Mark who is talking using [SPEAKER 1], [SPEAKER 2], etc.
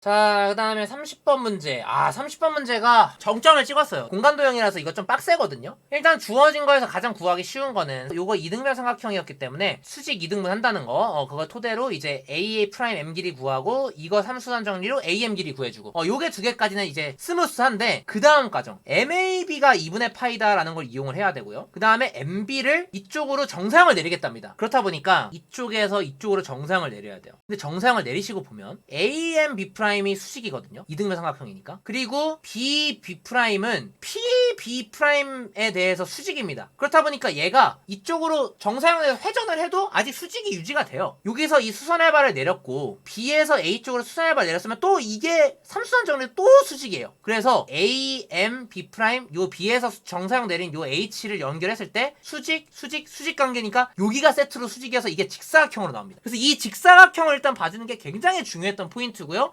[SPEAKER 1] 자, 그 다음에 30번 문제. 아, 30번 문제가 정점을 찍었어요. 공간도형이라서 이거 좀 빡세거든요? 일단 주어진 거에서 가장 구하기 쉬운 거는 요거 이등변 삼각형이었기 때문에 수직 이등분 한다는 거, 어, 그거 토대로 이제 AA 프라임 M 길이 구하고 이거 삼수단 정리로 AM 길이 구해주고, 어, 요게 두 개까지는 이제 스무스한데, 그 다음 과정. MAB가 2분의 파이다라는 걸 이용을 해야 되고요. 그 다음에 MB를 이쪽으로 정상을 내리겠답니다. 그렇다 보니까 이쪽에서 이쪽으로 정상을 내려야 돼요. 근데 정상을 내리시고 보면 AM B 프라임 이 수직이거든요. 이등변 삼각형이니까. 그리고 B B 프라임은 P B 프라임에 대해서 수직입니다. 그렇다 보니까 얘가 이쪽으로 정상을 회전을 해도 아직 수직이 유지가 돼요. 여기서 이 수선의 발을 내렸고 B에서 A 쪽으로 수선의 발을 내렸으면 또 이게 삼수선 정리 또 수직이에요. 그래서 A M B 프라임 요 B에서 정사형 내린 요 H를 연결했을 때 수직 수직 수직 관계니까 여기가 세트로 수직이어서 이게 직사각형으로 나옵니다. 그래서 이 직사각형을 일단 봐주는 게 굉장히 중요했던 포인트고요.